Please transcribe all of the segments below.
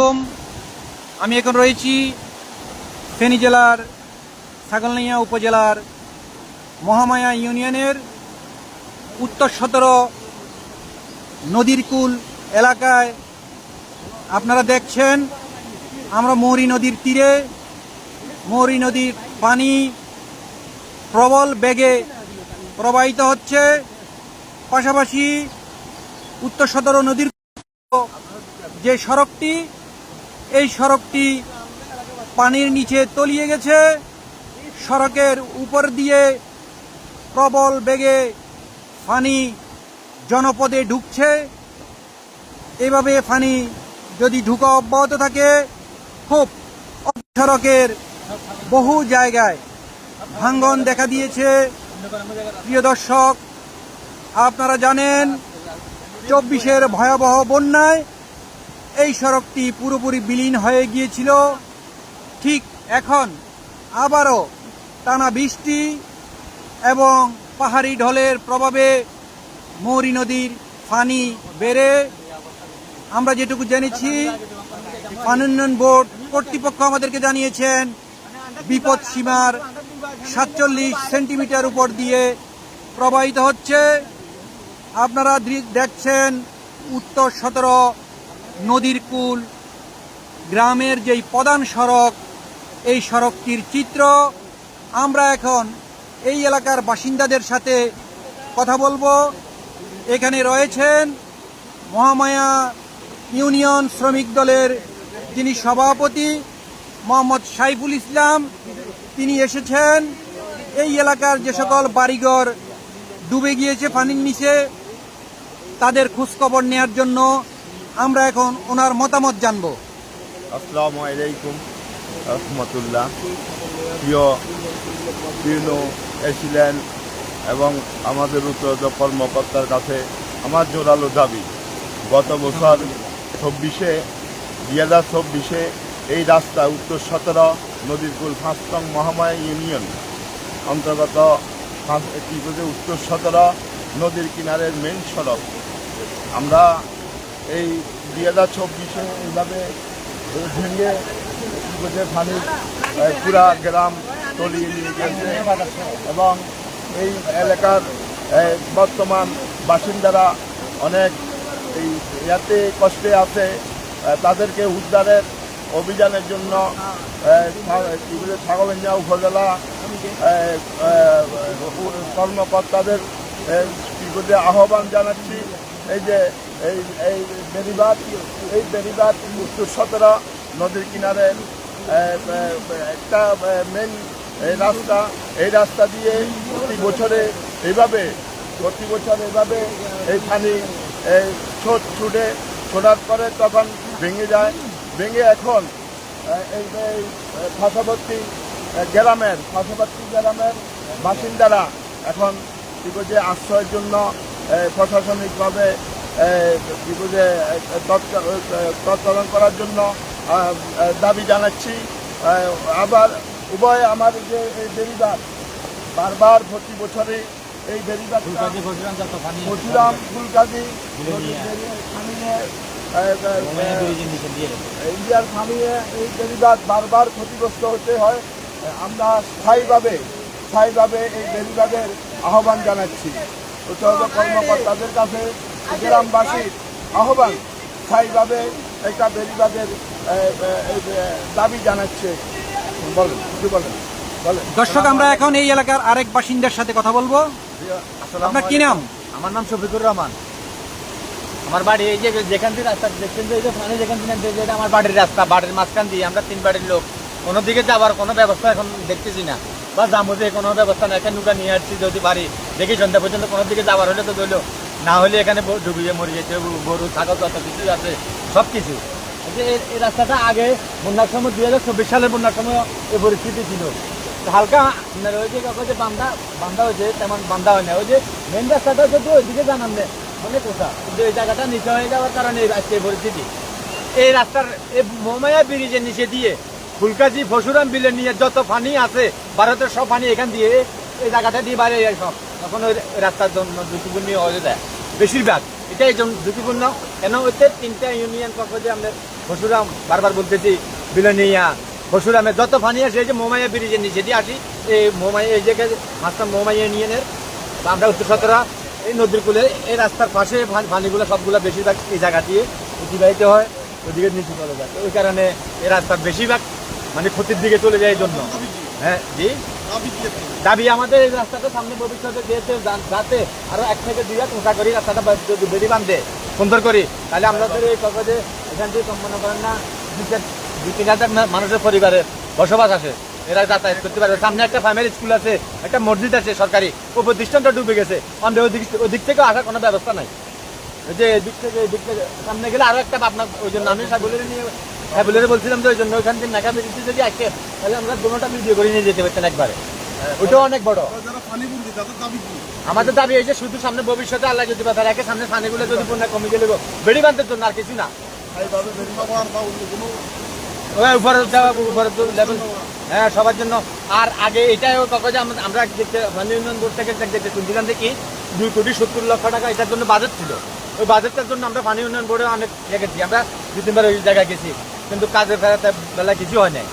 আলাইকুম। আমি এখন রয়েছি ফেনী জেলার ছাগলনাইয়া উপজেলার মহামায়া ইউনিয়নের উত্তর সতেরো নদীর কুল এলাকায়। আপনারা দেখছেন, আমরা মৌরী নদীর তীরে, মৌরি নদীর পানি প্রবল বেগে প্রবাহিত হচ্ছে। পাশাপাশি উত্তর সতেরো নদীর যে সড়কটি এই সড়কটি পানির নিচে তলিয়ে গেছে। সড়কের উপর দিয়ে প্রবল বেগে ফানি জনপদে ঢুকছে। এভাবে ফানি যদি ঢুকা অব্যাহত থাকে, খুব সড়কের বহু জায়গায় ভাঙ্গন দেখা দিয়েছে। প্রিয় দর্শক, আপনারা জানেন, চব্বিশের ভয়াবহ বন্যায় এই সড়কটি পুরোপুরি বিলীন হয়ে গিয়েছিল। ঠিক এখন আবারও টানা বৃষ্টি এবং পাহাড়ি ঢলের প্রভাবে মৌরি নদীর পানি বেড়ে আমরা যেটুকু জেনেছি, পানি উন্নয়ন বোর্ড কর্তৃপক্ষ আমাদেরকে জানিয়েছেন, বিপদ সীমার সাতচল্লিশ সেন্টিমিটার উপর দিয়ে প্রবাহিত হচ্ছে। আপনারা দেখছেন উত্তর সতেরো নদীর কুল, গ্রামের যেই প্রধান সড়ক, এই সড়কটির চিত্র, আমরা এখন এই এলাকার বাসিন্দাদের সাথে কথা বলব। এখানে রয়েছেন মহামায়া ইউনিয়ন শ্রমিক দলের যিনি সভাপতি, মোহাম্মদ সাইফুল ইসলাম। তিনি এসেছেন। এই এলাকার যে সকল বাড়িঘর ডুবে গিয়েছে পানির নিচে, তাদের খোঁজখবর নেওয়ার জন্য আমরা এখন ওনার মতামত জানব। আসসালামু আলাইকুম, রহমতুল্লাহ। এসিলেন এবং আমাদের উত্তরদ কর্মকর্তার কাছে আমার জোরালো দাবি, গত বছর চব্বিশে, দুই হাজার চব্বিশে এই রাস্তা উত্তর সতেরো নদীর কুল ফাঁসটং মহামায়া ইউনিয়ন অন্তর্গত কি উত্তর সতেরো, নদীর কিনারের মেন সড়ক। আমরা এই দুই হাজার চব্বিশে এইভাবে ভেঙে আহ, পুরা গ্রাম তলিয়ে নিয়ে গেছে। এবং এই এলাকার বর্তমান বাসিন্দারা অনেক এই ইয়াতে কষ্টে আছে। তাদেরকে উদ্ধারের অভিযানের জন্য ছাগলঞ্জা উপজেলা কর্মকর্তাদের আহ্বান জানাচ্ছি। এই যে এই এই বেরিবাদ এই বেরিবাদ উত্তর সতেরো নদীর কিনারে একটা মেন এই রাস্তা এই রাস্তা দিয়ে প্রতি বছরে এইভাবে, প্রতি বছর এইভাবে এই পানি এই ছোট, ছুটে, ছোটার পরে তখন ভেঙে যায়। ভেঙে এখন এই পার্শ্ববর্তী গ্রামের পার্শ্ববর্তী গ্রামের বাসিন্দারা এখন কি আশ্রয়ের জন্য প্রশাসনিকভাবে তৎকরণ করার জন্য দাবি জানাচ্ছি। আবার উভয় আমার যে এই বেরিবাদ বারবার প্রতি বছরে এই বেরিবাদ পরশুরাম ফুলকাজি ইন্ডিয়ার থামিয়ে এই বেরিবাদ বারবার ক্ষতিগ্রস্ত হতে হয়। আমরা স্থায়ীভাবে স্থায়ীভাবে এই বেরিবাদের আহ্বান জানাচ্ছি। উচ্চতর কর্মকর্তাদের কাছে গ্রামবাসীর আহ্বান স্থায়ীভাবে একটা বেরিবাদের দাবি জানাচ্ছে। বলেন কিছু বলেন। বলেন। দর্শক আমরা এখন এই এলাকার আরেক বাসিন্দার সাথে কথা বলব। আপনার কি নাম? আমার নাম শফিকুর রহমান। আমার বাড়ি এই যে যেখান থেকে রাস্তা দেখছেন যে এই যে পানি যেখান থেকে যেটা আমার বাড়ির রাস্তা বাড়ির মাঝখান দিয়ে। আমরা তিন বাড়ির লোক। কোনো দিকে যাওয়ার কোনো ব্যবস্থা এখন দেখতেছি না। বা যাব যে কোনো ব্যবস্থা না। এখানে নৌকা নিয়ে আসছি যদি বাড়ি। দেখি সন্ধ্যা পর্যন্ত কোনো দিকে যাওয়ার হলে তো দইল না হলে এখানে ডুবিয়ে মরে যেতে গরু, ছাগল, যত কিছু আছে, সব কিছু। এই রাস্তাটা আগে বন্যার সময় দুই হাজার চব্বিশ সালের বন্যার সময় এই পরিস্থিতি ছিল। হালকা আপনার ওই যে যে বান্ধা বান্ধা হয়েছে, তেমন বান্ধা হয় না। ওই যে মেন রাস্তাটা হচ্ছে তো ওইদিকে জানান নেই মানে কোথা কিন্তু এই জায়গাটা নিচে হয়ে যাওয়ার কারণে আজকে এই পরিস্থিতি। এই রাস্তার, এই মোমায়া ব্রিজের নিচে দিয়ে ফুলকাজি ফসুরাম বিলের নিয়ে যত পানি আছে, ভারতের সব পানি এখান দিয়ে এই জায়গাটা দিয়ে বাইরে সব। তখন ওই রাস্তার জন্য ঝুঁকিপূর্ণ হয়ে যায়। বেশিরভাগ। এটাই জন- ঝুঁকিপূর্ণ। কেন ওইতে তিনটা ইউনিয়ন পক্ষ যে আমাদের পশুরাম বারবার বলতেছি, বিলনিয়া পশুরামে যত পানি আসে এই যে মোমাইয়া ব্রিজের নিচে দিয়ে আসি এই মোমাইয়া এই জায়গায় মাছটা মোমাইয়া বা আমরা উত্তর সতরা, এই নদীর কূলে, এই রাস্তার পাশে পান- পানিগুলো সবগুলো বেশিরভাগ এই জায়গা দিয়ে অতিবাহিত হয়, ওদিকে নিচে চলে যায়। ওই কারণে এই রাস্তার বেশিরভাগ মানে ক্ষতির দিকে চলে যায় এই জন্য। হ্যাঁ জি। দাবি আমাদের এই রাস্তাটা সামনে ভবিষ্যতে দিয়েছে যাতে আরও এক থেকে দুই হাত উঁচা করি রাস্তাটা যদি বেরি বান্ধে সুন্দর করি, তাহলে আমাদের এই কবে এখান থেকে মনে করেন না। দুই তিন হাজার মানুষের পরিবারে বসবাস আছে এরা যাতায়াত করতে পারবে। সামনে একটা ফ্যামিলি স্কুল আছে, একটা মসজিদ আছে সরকারি, ও প্রতিষ্ঠানটা ডুবে গেছে। আমাদের ওদিক ওদিক থেকে আসার কোনো ব্যবস্থা নাই। ওই যে এদিক থেকে এদিক থেকে সামনে গেলে আরও একটা আপনার ওই জন্য আমি সাইবুলের নিয়ে সাইবুলের বলছিলাম যে ওই জন্য ওইখান থেকে নাকা বেরিয়েছি যদি আসে, তাহলে আমরা দুটোটা ভিডিও করে নিয়ে যেতে পারতেন একবারে। ওইটাও অনেক বড়। আমাদের দাবি এই যে শুধু সামনে ভবিষ্যতে আল্লাহ যদি বাধা রাখে, সামনে পানিগুলো যদি বন্যা কমে গেলে বেড়ি বাঁধতে জন্য আর কিছু না। উপরে উপরে তো হ্যাঁ সবার জন্য। আর আগে এটাই কাগজে আমরা আমরা দেখতে পানি উন্নয়ন বোর্ড থেকে দেখতে শুনছিলাম যে কি, দুই কোটি সত্তর লক্ষ টাকা এটার জন্য বাজেট ছিল। ওই বাজেটটার জন্য আমরা পানি উন্নয়ন বোর্ডে অনেক গেছি। আমরা দু তিনবার ওই জায়গায় গেছি। কিন্তু কাজের ফেরাতে বেলা কিছু হয় নাই।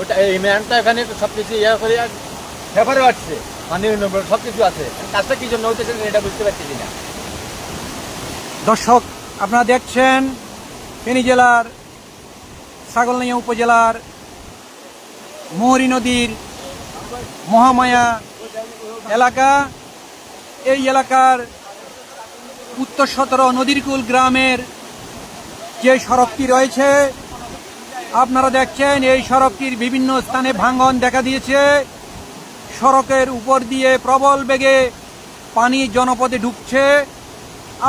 ওটা এই ম্যানটা এখানে সব কিছু ইয়ে করে ফেফারে আসছে। বোর্ড সব কিছু আছে। কাজটা কি জন্য এটা বুঝতে পারছি না। দর্শক, আপনারা দেখছেন ফেনী জেলার ছাগলনাইয়া উপজেলার মোহরী নদীর মহামায়া এলাকা। এই এলাকার উত্তর সতেরো নদীরকুল গ্রামের যে সড়কটি রয়েছে আপনারা দেখছেন, এই সড়কটির বিভিন্ন স্থানে ভাঙন দেখা দিয়েছে। সড়কের উপর দিয়ে প্রবল বেগে পানি জনপদে ঢুকছে।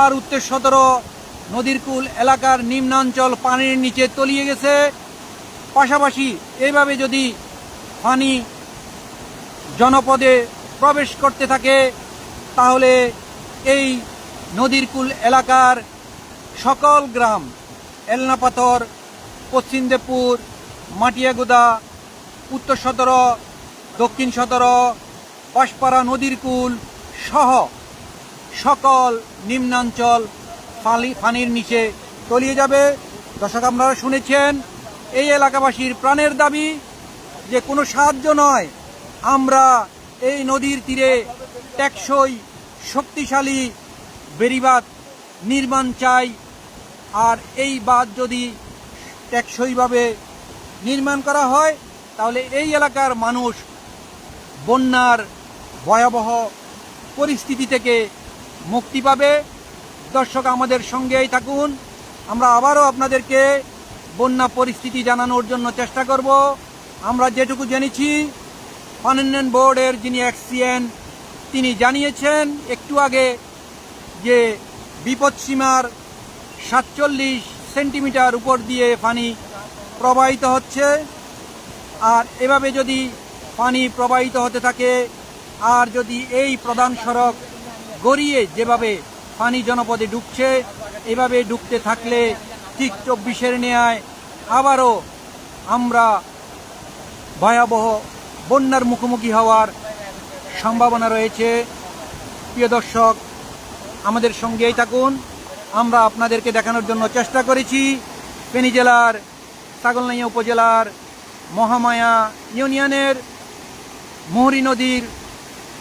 আর উত্তর সতেরো নদীর কুল এলাকার নিম্নাঞ্চল পানির নিচে তলিয়ে গেছে। পাশাপাশি এইভাবে যদি পানি জনপদে প্রবেশ করতে থাকে, তাহলে এই নদীর কুল এলাকার সকল গ্রাম, এলনাপাথর পশ্চিম দেবপুর, মাটিয়াগুদা, উত্তর সতেরো দক্ষিণ সতেরো পাশপাড়া নদীর কুল সহ সকল নিম্নাঞ্চল ফালি ফানির নিচে তলিয়ে যাবে। দর্শক, আপনারা শুনেছেন, এই এলাকাবাসীর প্রাণের দাবি যে কোনো সাহায্য নয়। আমরা এই নদীর তীরে টেকসই, শক্তিশালী বেরিবাদ নির্মাণ চাই। আর এই বাঁধ যদি টেকসইভাবে নির্মাণ করা হয়, তাহলে এই এলাকার মানুষ বন্যার ভয়াবহ পরিস্থিতি থেকে মুক্তি পাবে। দর্শক, আমাদের সঙ্গেই থাকুন। আমরা আবারও আপনাদেরকে বন্যা পরিস্থিতি জানানোর জন্য চেষ্টা করব। আমরা যেটুকু জেনেছি পানিউন্নয়ন বোর্ডের যিনি এক্সিএন, তিনি জানিয়েছেন একটু আগে যে বিপদসীমার সাতচল্লিশ সেন্টিমিটার উপর দিয়ে পানি প্রবাহিত হচ্ছে। আর এভাবে যদি পানি প্রবাহিত হতে থাকে, আর যদি এই প্রধান সড়ক গড়িয়ে যেভাবে পানি জনপদে ঢুকছে এভাবে ঢুকতে থাকলে ঠিক চব্বিশের ন্যায় আবারও আমরা ভয়াবহ বন্যার মুখোমুখি হওয়ার সম্ভাবনা রয়েছে। প্রিয় দর্শক, আমাদের সঙ্গেই থাকুন। আমরা আপনাদেরকে দেখানোর জন্য চেষ্টা করেছি। ফেনী জেলার সাগলনাইয়া উপজেলার, মহামায়া ইউনিয়নের, মোহরী নদীর,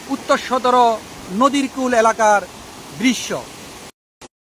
উত্তর সদর নদীর কুল এলাকার দৃশ্য।